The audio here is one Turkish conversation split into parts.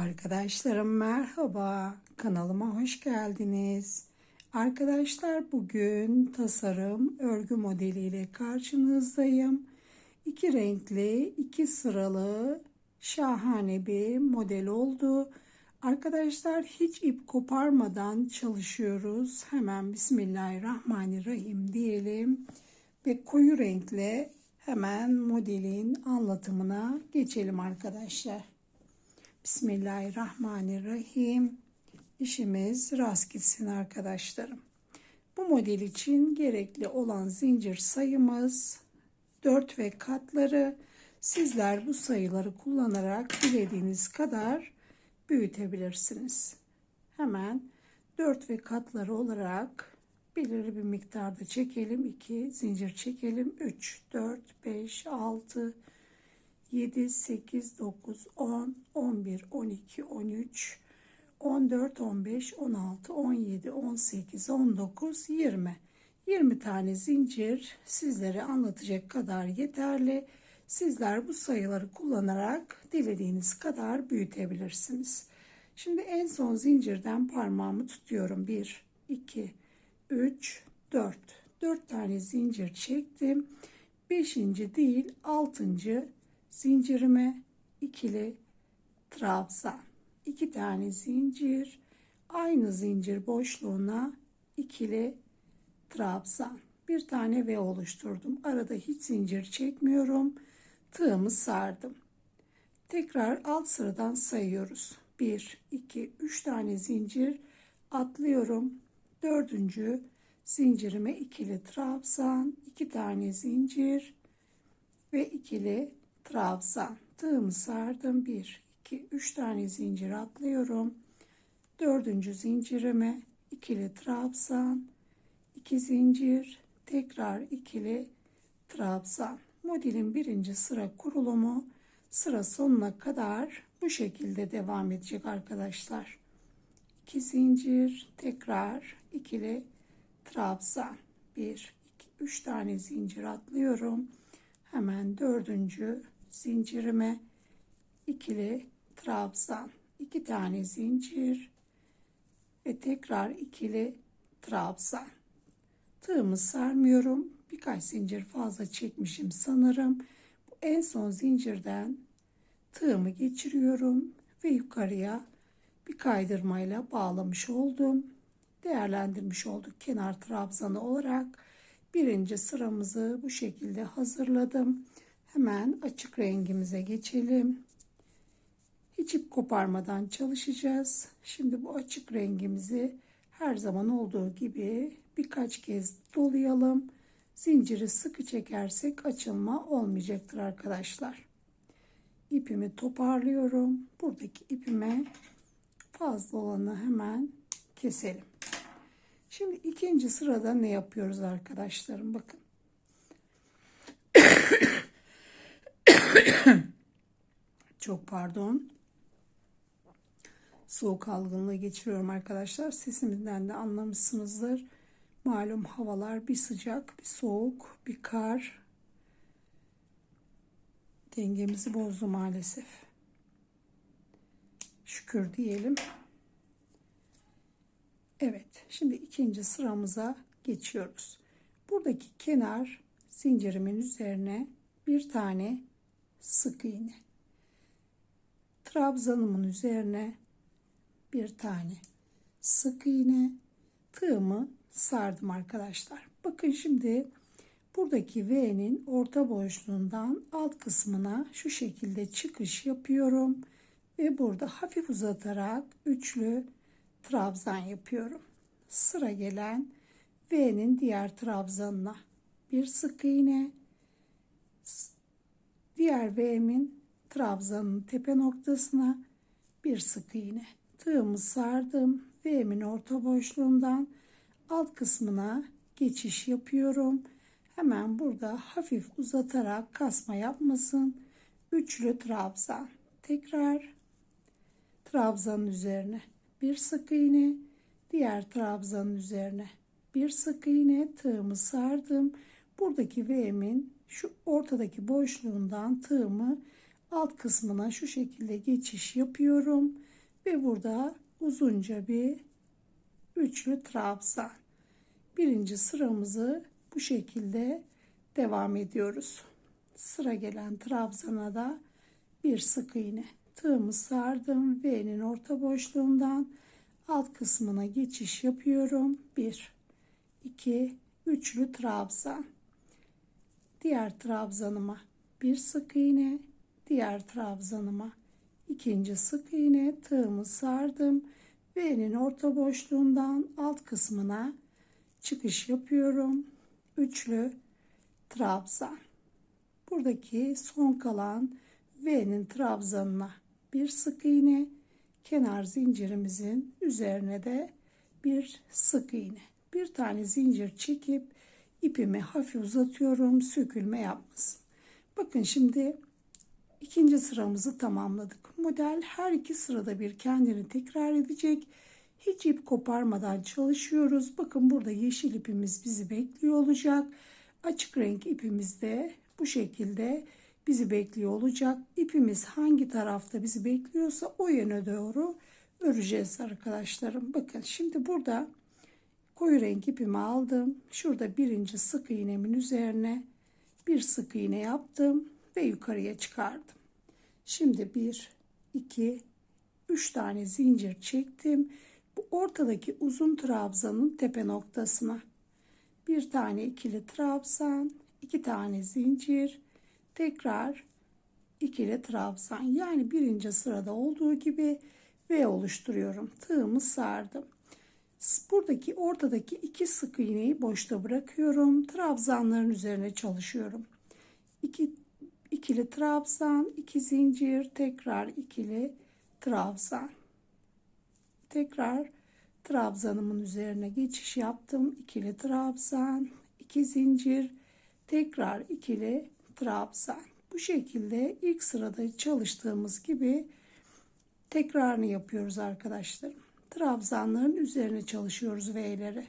Arkadaşlarım merhaba. Kanalıma hoş geldiniz. Arkadaşlar bugün tasarım örgü modeliyle karşınızdayım. İki renkli, iki sıralı şahane bir model oldu. Arkadaşlar hiç ip koparmadan çalışıyoruz. Hemen Bismillahirrahmanirrahim diyelim ve koyu renkle hemen modelin anlatımına geçelim arkadaşlar. Bismillahirrahmanirrahim. İşimiz rast gitsin arkadaşlarım. Bu model için gerekli olan zincir sayımız 4 ve katları. Sizler bu sayıları kullanarak dilediğiniz kadar büyütebilirsiniz. Hemen 4 ve katları olarak belirli bir miktarda çekelim. 2 zincir çekelim. 3, 4, 5, 6, 7, 8, 9, 10, 11, 12, 13, 14, 15, 16, 17, 18, 19, 20. 20 tane zincir sizlere anlatacak kadar yeterli. Sizler bu sayıları kullanarak dilediğiniz kadar büyütebilirsiniz. Şimdi en son zincirden parmağımı tutuyorum. 1, 2, 3, 4. 4 tane zincir çektim. 5. değil 6 zincirime ikili trabzan. iki tane zincir aynı zincir boşluğuna ikili trabzan. Bir tane V oluşturdum. Arada hiç zincir çekmiyorum. Tığımı sardım. Tekrar alt sıradan sayıyoruz. 1, 2, 3 tane zincir atlıyorum. Dördüncü zincirime ikili trabzan, iki tane zincir ve ikili trabzan. Tığımı sardım. 1, 2, 3 tane zincir atlıyorum. Dördüncü zincirime ikili trabzan, iki zincir, tekrar ikili trabzan. Modelin birinci sıra kurulumu sıra sonuna kadar bu şekilde devam edecek arkadaşlar. 2 zincir, tekrar ikili trabzan. 1, 2, 3 tane zincir atlıyorum. Hemen dördüncü zincirime ikili trabzan. 2 tane zincir ve tekrar ikili trabzan. Tığımı sarmıyorum. Birkaç zincir fazla çekmişim sanırım. Bu en son zincirden tığımı geçiriyorum ve yukarıya bir kaydırmayla bağlamış oldum. Değerlendirmiş olduk kenar trabzanı olarak. Birinci sıramızı bu şekilde hazırladım. Hemen açık rengimize geçelim. Hiç ip koparmadan çalışacağız. Şimdi bu açık rengimizi her zaman olduğu gibi birkaç kez dolayalım. Zinciri sıkı çekersek açılma olmayacaktır arkadaşlar. İpimi toparlıyorum. Buradaki ipime fazla olanı hemen keselim. Şimdi ikinci sırada ne yapıyoruz arkadaşlarım? Bakın. Çok pardon. Soğuk algınlığı geçiriyorum arkadaşlar. Sesimden de anlamışsınızdır. Malum havalar bir sıcak, bir soğuk, bir kar. Dengemizi bozdu maalesef. Şükür diyelim. Evet, şimdi ikinci sıramıza geçiyoruz. Buradaki kenar zincirimin üzerine bir tane sık iğne. Trabzanımın üzerine bir tane sık iğne tığımı sardım arkadaşlar. Bakın şimdi buradaki V'nin orta boşluğundan alt kısmına şu şekilde çıkış yapıyorum ve burada hafif uzatarak üçlü trabzan yapıyorum. Sıra gelen V'nin diğer trabzanına bir sık iğne diğer V'min trabzanın tepe noktasına bir sık iğne tığımı sardım V'min orta boşluğundan alt kısmına geçiş yapıyorum. Hemen burada hafif uzatarak kasma yapmasın. Üçlü trabzan. Tekrar trabzanın üzerine bir sık iğne, diğer trabzanın üzerine bir sık iğne tığımı sardım. Buradaki V'min şu ortadaki boşluğundan tığımı alt kısmına şu şekilde geçiş yapıyorum ve burada uzunca bir üçlü trabzan. Birinci sıramızı bu şekilde devam ediyoruz. Sıra gelen trabzana da bir sık iğne. Tığımı sardım. V'nin orta boşluğundan alt kısmına geçiş yapıyorum. 1 2 üçlü trabzan. Diğer trabzanıma bir sık iğne, diğer trabzanıma ikinci sık iğne, tığımı sardım. V'nin orta boşluğundan alt kısmına çıkış yapıyorum. Üçlü trabzan. Buradaki son kalan V'nin trabzanına bir sık iğne, kenar zincirimizin üzerine de bir sık iğne. Bir tane zincir çekip ipimi hafif uzatıyorum sökülme yapmasın. Bakın şimdi ikinci sıramızı tamamladık. Model her iki sırada bir kendini tekrar edecek. Hiç ip koparmadan çalışıyoruz. Bakın burada yeşil ipimiz bizi bekliyor olacak. Açık renk ipimiz de bu şekilde bizi bekliyor olacak. İpimiz hangi tarafta bizi bekliyorsa o yöne doğru öreceğiz arkadaşlarım. Bakın şimdi burada koyu renk ipimi aldım. Şurada birinci sık iğnemin üzerine bir sık iğne yaptım ve yukarıya çıkardım. Şimdi bir, iki, üç tane zincir çektim. Bu ortadaki uzun trabzanın tepe noktasına bir tane ikili trabzan, iki tane zincir, tekrar ikili trabzan. Yani birinci sırada olduğu gibi V oluşturuyorum. Tığımı sardım. Buradaki ortadaki iki sık iğneyi boşta bırakıyorum. Trabzanların üzerine çalışıyorum. İki, ikili trabzan, iki zincir, tekrar ikili trabzan. Tekrar trabzanımın üzerine geçiş yaptım. İkili trabzan, iki zincir, tekrar ikili trabzan. Bu şekilde ilk sırada çalıştığımız gibi tekrarını yapıyoruz arkadaşlarım. Trabzanların üzerine çalışıyoruz V'leri.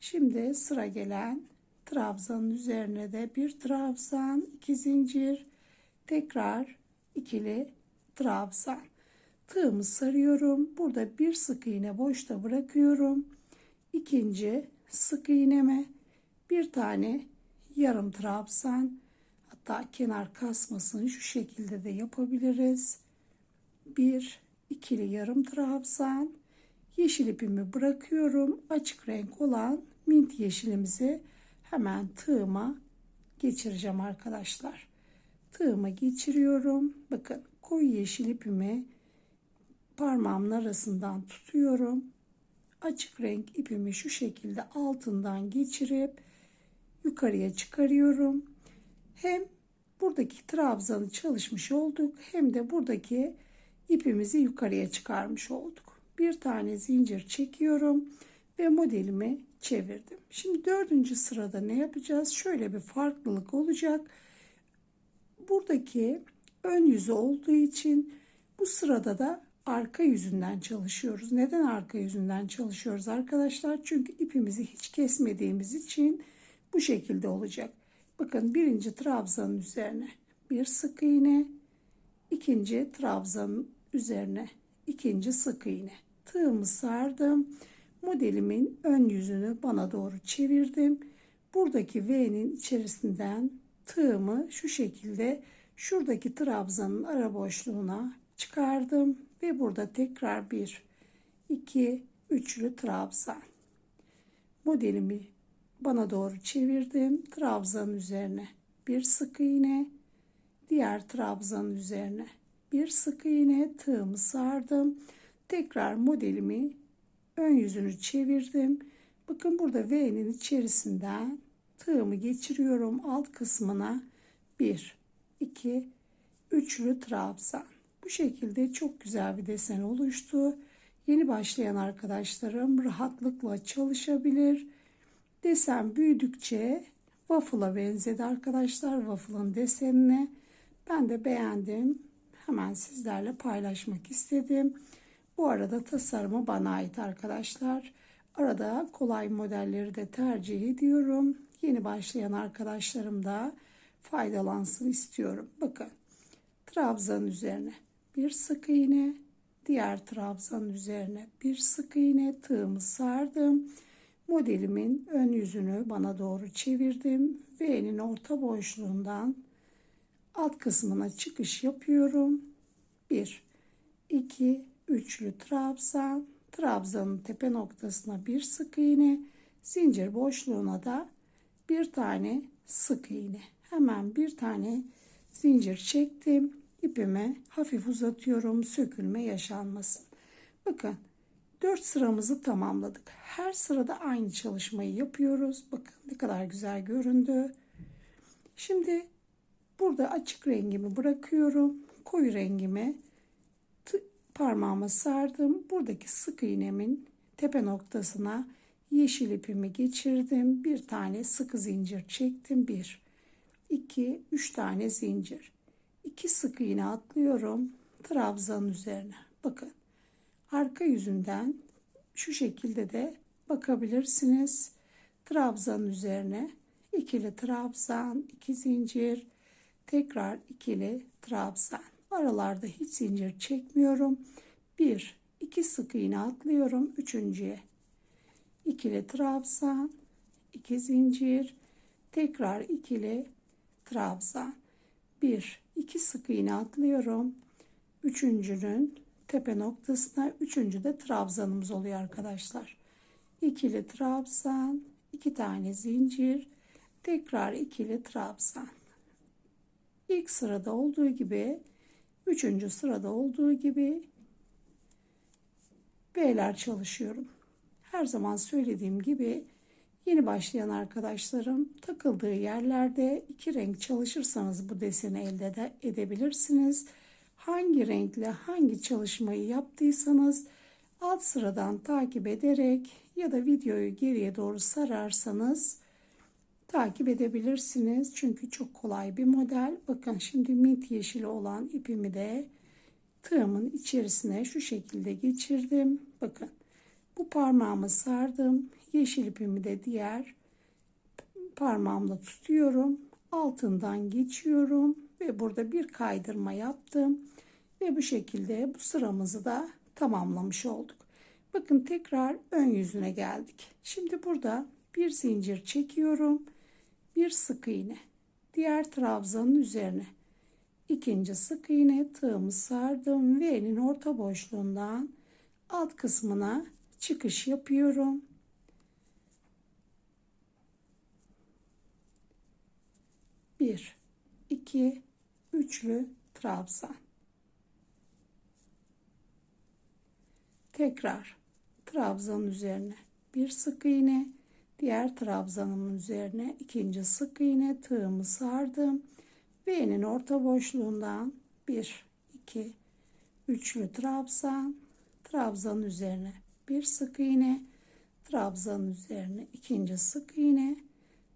Şimdi sıra gelen trabzanın üzerine de bir trabzan, iki zincir, tekrar ikili trabzan. Tığımı sarıyorum. Burada bir sık iğne boşta bırakıyorum. İkinci sık iğneme bir tane yarım trabzan hatta kenar kasmasını şu şekilde de yapabiliriz. Bir ikili yarım trabzan yeşil ipimi bırakıyorum. Açık renk olan mint yeşilimizi hemen tığıma geçireceğim arkadaşlar. Tığıma geçiriyorum. Bakın koyu yeşil ipimi parmağımın arasından tutuyorum. Açık renk ipimi şu şekilde altından geçirip yukarıya çıkarıyorum. Hem buradaki trabzanı çalışmış olduk hem de buradaki ipimizi yukarıya çıkarmış olduk. Bir tane zincir çekiyorum ve modelimi çevirdim. Şimdi dördüncü sırada ne yapacağız? Şöyle bir farklılık olacak. Buradaki ön yüzü olduğu için bu sırada da arka yüzünden çalışıyoruz. Neden arka yüzünden çalışıyoruz arkadaşlar? Çünkü ipimizi hiç kesmediğimiz için bu şekilde olacak. Bakın birinci trabzanın üzerine bir sık iğne, ikinci trabzanın üzerine ikinci sık iğne. Tığımı sardım. Modelimin ön yüzünü bana doğru çevirdim. Buradaki V'nin içerisinden tığımı şu şekilde şuradaki trabzanın ara boşluğuna çıkardım ve burada tekrar bir iki üçlü trabzan modelimi bana doğru çevirdim trabzanın üzerine bir sık iğne diğer trabzanın üzerine bir sık iğne tığımı sardım tekrar modelimi ön yüzünü çevirdim bakın burada V'nin içerisinden tığımı geçiriyorum alt kısmına 1 2 üçlü trabzan bu şekilde çok güzel bir desen oluştu. Yeni başlayan arkadaşlarım rahatlıkla çalışabilir. Desen büyüdükçe waffle'a benzedi arkadaşlar. Waffle'ın desenine. Ben de beğendim. Hemen sizlerle paylaşmak istedim. Bu arada tasarımı bana ait arkadaşlar. Arada kolay modelleri de tercih ediyorum. Yeni başlayan arkadaşlarım da faydalansın istiyorum. Bakın trabzan üzerine bir sık iğne, diğer trabzanın üzerine bir sık iğne tığımı sardım. Modelimin ön yüzünü bana doğru çevirdim ve elin orta boşluğundan alt kısmına çıkış yapıyorum. 1 2 üçlü trabzan, trabzanın tepe noktasına bir sık iğne, zincir boşluğuna da bir tane sık iğne. Hemen bir tane zincir çektim. İpimi hafif uzatıyorum. Sökülme yaşanmasın. Bakın 4 sıramızı tamamladık. Her sırada aynı çalışmayı yapıyoruz. Bakın ne kadar güzel göründü. Şimdi burada açık rengimi bırakıyorum. Koyu rengimi parmağıma sardım. Buradaki sık iğnemin tepe noktasına yeşil ipimi geçirdim. Bir tane sık zincir çektim. Bir, iki, üç tane zincir. İki sık iğne atlıyorum. Trabzanın üzerine. Bakın. Arka yüzünden şu şekilde de bakabilirsiniz. Trabzanın üzerine ikili trabzan, iki zincir, tekrar ikili trabzan. Aralarda hiç zincir çekmiyorum. Bir, iki sık iğne atlıyorum. Üçüncüye ikili trabzan, iki zincir, tekrar ikili trabzan. Bir, iki sık iğne atlıyorum. Üçüncünün tepe noktasına üçüncü de trabzanımız oluyor arkadaşlar. İkili trabzan, iki tane zincir, tekrar ikili trabzan. İlk sırada olduğu gibi Üçüncü sırada olduğu gibi B'ler çalışıyorum. Her zaman söylediğim gibi yeni başlayan arkadaşlarım takıldığı yerlerde iki renk çalışırsanız bu deseni elde de edebilirsiniz. Hangi renkle hangi çalışmayı yaptıysanız alt sıradan takip ederek ya da videoyu geriye doğru sararsanız takip edebilirsiniz. Çünkü çok kolay bir model. Bakın şimdi mint yeşili olan ipimi de tığımın içerisine şu şekilde geçirdim. Bakın bu parmağımı sardım. Yeşil ipimi de diğer parmağımla tutuyorum. Altından geçiyorum ve burada bir kaydırma yaptım. Ve bu şekilde bu sıramızı da tamamlamış olduk. Bakın tekrar ön yüzüne geldik. Şimdi burada bir zincir çekiyorum bir sık iğne diğer trabzanın üzerine ikinci sık iğne tığımı sardım ve elin orta boşluğundan alt kısmına çıkış yapıyorum. Bir, iki, üçlü trabzan. Tekrar trabzanın üzerine bir sık iğne Diğer trabzanımın üzerine ikinci sık iğne tığımı sardım. Ve orta boşluğundan 1, 2, üçlü trabzan, trabzanın üzerine bir sık iğne, trabzanın üzerine ikinci sık iğne,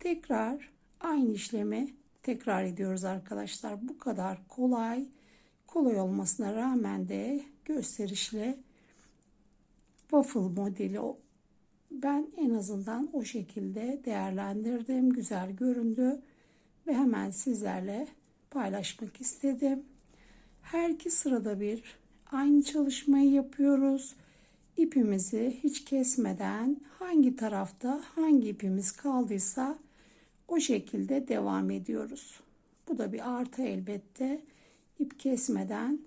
tekrar aynı işlemi tekrar ediyoruz arkadaşlar. Bu kadar kolay, kolay olmasına rağmen de gösterişli waffle modeli ben en azından o şekilde değerlendirdim. Güzel göründü ve hemen sizlerle paylaşmak istedim. Her iki sırada bir aynı çalışmayı yapıyoruz. İpimizi hiç kesmeden hangi tarafta hangi ipimiz kaldıysa o şekilde devam ediyoruz. Bu da bir artı elbette. İp kesmeden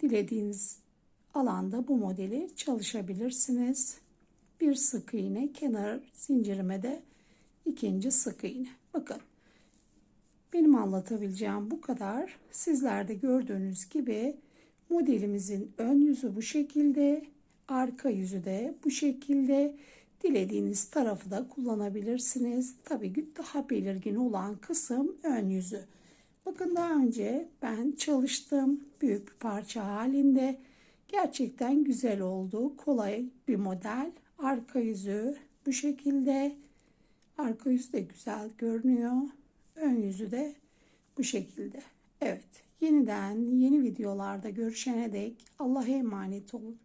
dilediğiniz alanda bu modeli çalışabilirsiniz bir sık iğne kenar zincirime de ikinci sık iğne. Bakın benim anlatabileceğim bu kadar. Sizlerde gördüğünüz gibi modelimizin ön yüzü bu şekilde arka yüzü de bu şekilde. Dilediğiniz tarafı da kullanabilirsiniz. Tabi daha belirgin olan kısım ön yüzü. Bakın daha önce ben çalıştım büyük bir parça halinde gerçekten güzel oldu kolay bir model Arka yüzü bu şekilde. Arka yüzü de güzel görünüyor. Ön yüzü de bu şekilde. Evet yeniden yeni videolarda görüşene dek Allah'a emanet olun.